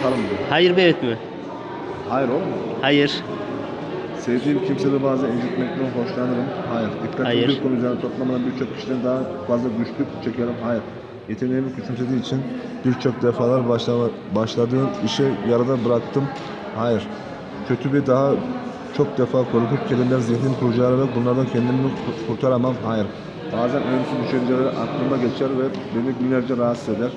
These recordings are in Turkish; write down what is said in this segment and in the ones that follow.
bakalım diyor. Hayır mı evet mi? Hayır oğlum. Hayır. Sevdiğim kimseleri bazen incitmekten hoşlanırım. Hayır. Dikkatimi Hayır. bir konu üzerine toplamadan birçok kişiden daha fazla güçlük çekerim. Hayır. Yeteneğimi küçümsediği için birçok defalar başlama, başladığım işe yarıda bıraktım. Hayır. Kötü bir daha çok defa korkup kelimeler zihnimi kurcalayarak bunlardan kendimi kur- kurtaramam. Hayır. Bazen ölümsüz düşünceler aklıma geçer ve beni günlerce rahatsız eder.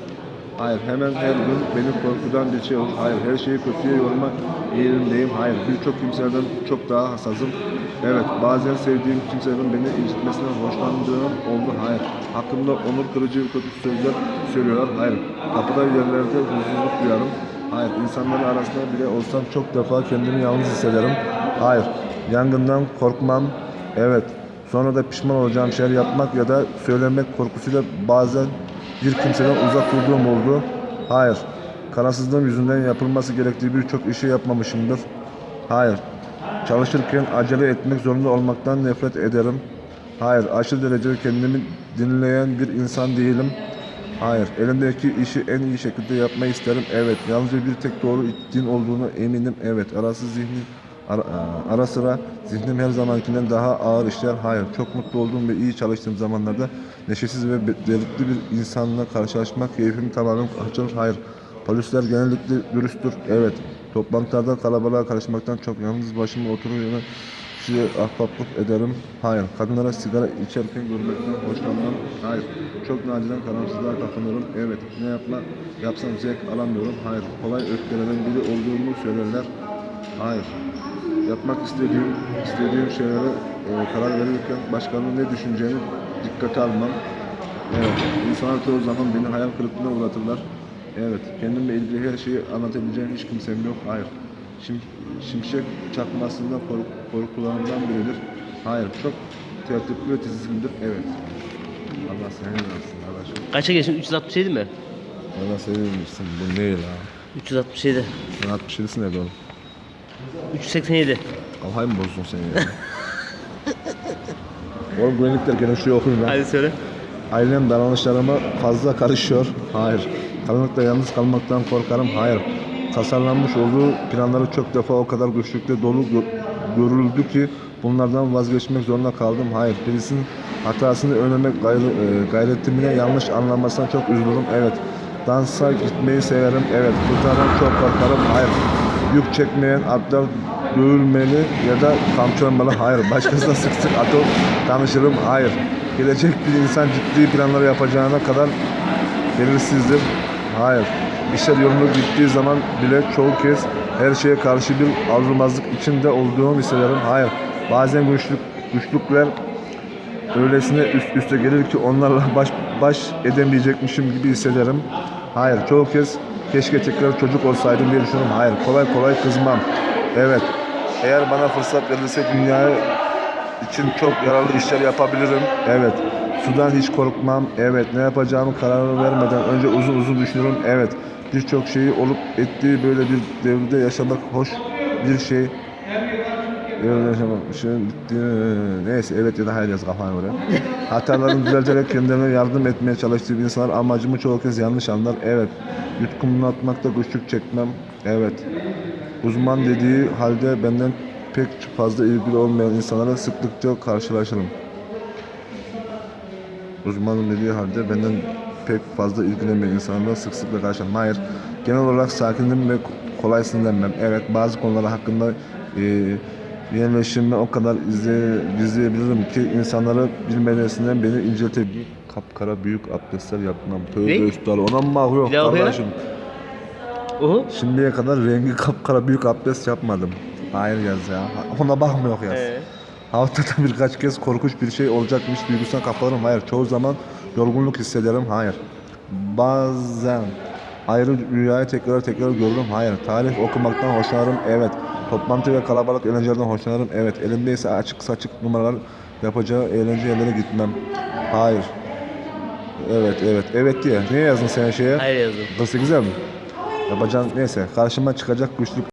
Hayır, hemen her gün beni korkudan bir şey olur. Hayır, her şeyi kötüye yorma eğilimdeyim. Hayır, birçok kimselerden çok daha hassasım. Evet, bazen sevdiğim kimselerin beni incitmesinden hoşlandığım oldu. Hayır, hakkımda onur kırıcı kötü sözler söylüyorlar. Hayır, kapıda yerlerde huzursuzluk duyarım. Hayır, insanların arasında bile olsam çok defa kendimi yalnız hissederim. Hayır, yangından korkmam. Evet, sonra da pişman olacağım şeyler yapmak ya da söylemek korkusuyla bazen bir kimseden uzak durduğum oldu. Hayır. Kararsızlığım yüzünden yapılması gerektiği birçok işi yapmamışımdır. Hayır. Çalışırken acele etmek zorunda olmaktan nefret ederim. Hayır. Aşırı derecede kendimi dinleyen bir insan değilim. Hayır. Elimdeki işi en iyi şekilde yapmayı isterim. Evet. Yalnızca bir tek doğru din olduğunu eminim. Evet. Arasız zihni ara, ara sıra zihnim her zamankinden daha ağır işler. Hayır. Çok mutlu olduğum ve iyi çalıştığım zamanlarda neşesiz ve delirtli bir insanla karşılaşmak keyfimi tamamen kaçırır. Hayır. Polisler genellikle dürüsttür. Evet. Toplantılarda kalabalığa karışmaktan çok yalnız başıma oturuyor kişiye ahbaplık ederim. Hayır. Kadınlara sigara içerken görmekten hoşlanmam. Hayır. Çok nadiren karamsızlığa kapılırım. Evet. Ne yapma yapsam zevk alamıyorum. Hayır. Kolay öfkelenen biri olduğumu söylerler. Hayır. Yapmak istediğim istediğim şeylere e, karar verirken başkalarının ne düşüneceğini dikkate almam. Evet. İnsanlar çoğu zaman beni hayal kırıklığına uğratırlar. Evet. Kendimle ilgili her şeyi anlatabileceğim hiç kimsem yok. Hayır. Şim, şimşek çakmasında kork, korkularımdan biridir. Hayır. Çok tertipli ve titizimdir. Evet. Allah senin olsun kardeşim. Kaça geçtin? 367 mi? Allah sevinmişsin. Bu ne la? 367. Sen 67'sin nerede oğlum? 387. Kafayı mı bozdun sen ya? oğlum güvenlikler gene şuraya okuyun lan. Hadi söyle. Ailem davranışlarıma fazla karışıyor. Hayır. Karanlıkta yalnız kalmaktan korkarım. Hayır. Tasarlanmış olduğu planları çok defa o kadar güçlükte dolu gö- görüldü ki bunlardan vazgeçmek zorunda kaldım. Hayır. Birisinin hatasını önlemek gayr- e, gayretimine yanlış anlamasına çok üzülürüm. Evet. Dansa gitmeyi severim. Evet. Kurtaran çok korkarım. Hayır. Yük çekmeyen atlar dövülmeli ya da kamçılanmalı. Hayır. Başkasına sık sık atıp tanışırım. Hayır. Gelecek bir insan ciddi planları yapacağına kadar belirsizdir. Hayır. İşler yolunda gittiği zaman bile çoğu kez her şeye karşı bir arzumazlık içinde olduğumu hissederim. Hayır. Bazen güçlük, güçlükler öylesine üst üste gelir ki onlarla baş baş edemeyecekmişim gibi hissederim. Hayır. Çoğu kez keşke tekrar çocuk olsaydım diye düşünürüm. Hayır. Kolay kolay kızmam. Evet. Eğer bana fırsat verilse dünyaya için çok yararlı işler yapabilirim. Evet. Sudan hiç korkmam. Evet. Ne yapacağımı karar vermeden önce uzun uzun düşünürüm. Evet. Birçok şeyi olup ettiği böyle bir devirde yaşamak hoş bir şey. Devirde yaşamak işin bitti. Neyse evet ya da hayır yaz kafana göre. Hatalarını düzelterek kendilerine yardım etmeye çalıştığı insanlar amacımı çoğu kez yanlış anlar. Evet. Yutkumunu atmakta güçlük çekmem. Evet. Uzman dediği halde benden pek fazla ilgili olmayan insanlara sıklıkça karşılaşırım. Uzmanım dediği halde benden pek fazla ilgilenmeyen insanlarla sık sıkla karşılaşırım. Hayır. Genel olarak sakinim ve kolay sinirlenmem. Evet bazı konular hakkında e, yerleşimimi o kadar izle, gizleyebilirim ki insanları bilmelerinden beni inceltebilir. Kapkara büyük abdestler yapmam. Tövbe üstad. Ona mı daha oku ya. kardeşim? Oho. Şimdiye kadar rengi kapkara büyük abdest yapmadım. Hayır yaz ya. Ona bakmıyor yaz. Ee, Haftada birkaç kez korkunç bir şey olacakmış duygusuna kapılırım. Hayır. Çoğu zaman yorgunluk hissederim. Hayır. Bazen ayrı rüyayı tekrar tekrar görürüm. Hayır. Tarih okumaktan hoşlanırım. Evet. Toplantı ve kalabalık eğlencelerden hoşlanırım. Evet. Elimde ise açık saçık numaralar yapacağı eğlence yerlere gitmem. Hayır. Evet evet evet diye. Niye yazdın sen şeye? hayır yazdım. 48'e mi? Yapacağın neyse karşıma çıkacak güçlük